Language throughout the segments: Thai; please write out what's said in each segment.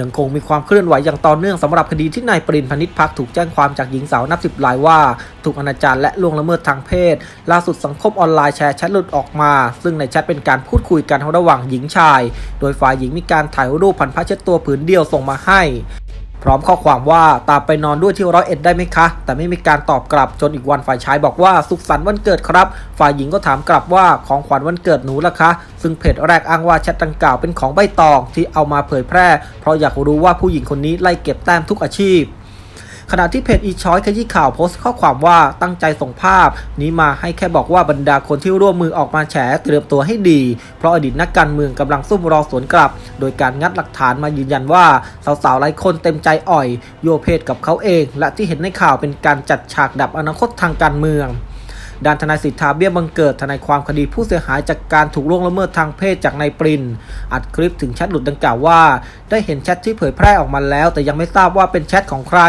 ยังคงมีความเคลื่อนไหวอย่างต่อเนื่องสำหรับคดีที่นายปรินพนิษพักถูกแจ้งความจากหญิงสาวนับสิบรายว่า ถูกอนาจารและล่วงละเมิดทางเพศ ล่าสุดสังคมออนไลน์แชร์แชทหลุดออกมา ซึ่งในแชทเป็นการพูดคุยกันระหว่างหญิงชาย โดยฝ่ายหญิงมีการถ่ายรูปพันผ้าเช็ดตัวผืนเดียวส่งมาให้ พร้อมข้อความว่าตามไปนอนด้วยที่ร้อยเอ็ดได้ไหมคะ แต่ไม่มีการตอบกลับจนอีกวันฝ่ายชายบอกว่าสุขสันต์วันเกิดครับ ฝ่ายหญิงก็ถามกลับว่าของขวัญวันเกิดหนูล่ะคะ ซึ่งเพจแรกอ้างว่าแชทดังกล่าวเป็นของใบตองที่เอามาเผยแพร่ เพราะอยากรู้ว่าผู้หญิงคนนี้ไล่เก็บแต้มทุกอาชีพ ขณะที่เพจอีช้อยขยี้ข่าวโพสต์ข้อความว่าตั้งใจส่งภาพ นี้มาให้แค่บอกว่าบรรดาคนที่ร่วมมือออกมาแฉเตรียมตัวให้ดี เพราะอดีตนักการเมืองกำลังซุ่มรอสวนกลับ โดยการงัดหลักฐานมายืนยันว่าสาวๆหลายคนเต็มใจอ่อย โยเพศกับเขาเอง และที่เห็นในข่าวเป็นการจัดฉากดับอนาคตทางการเมือง ด้านทนายสิทธาเบี้ยบังเกิดทนายความคดีผู้เสียหายจากการถูกล่วงละเมิดทางเพศจากนายปรินอัดคลิปถึงแชทหลุดดังกล่าวว่า ได้เห็นแชทที่เผยแพร่ออกมาแล้ว แต่ยังไม่ทราบว่าเป็นแชทของใคร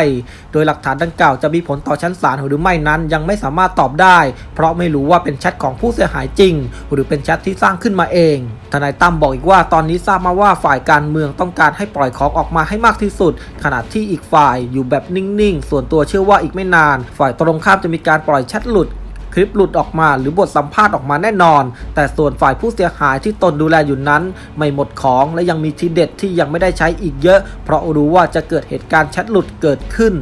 โดยหลักฐานดังกล่าวจะมีผลต่อชั้นศาลหรือไม่นั้น ยังไม่สามารถตอบได้ เพราะไม่รู้ว่าเป็นแชทของผู้เสียหายจริง หรือเป็นแชทที่สร้างขึ้นมาเอง ทนายตั้มบอกอีกว่าตอนนี้ทราบมาว่าฝ่ายการเมืองต้องการให้ปล่อยของออกมาให้มากที่สุด ขณะที่อีกฝ่ายอยู่แบบนิ่งๆ ส่วนตัวเชื่อว่าอีกไม่นาน ฝ่ายตรงข้ามจะมีการปล่อยแชทหลุด ลิปหลุดออกมาหรือบทสัมภาษณ์ออกมาแน่นอน แต่ส่วนฝ่ายผู้เสียหายที่ตนดูแลอยู่นั้น ไม่หมดของและยังมีทีเด็ดที่ยังไม่ได้ใช้อีกเยอะ เพราะรู้ว่าจะเกิดเหตุการณ์แชทหลุดเกิดขึ้น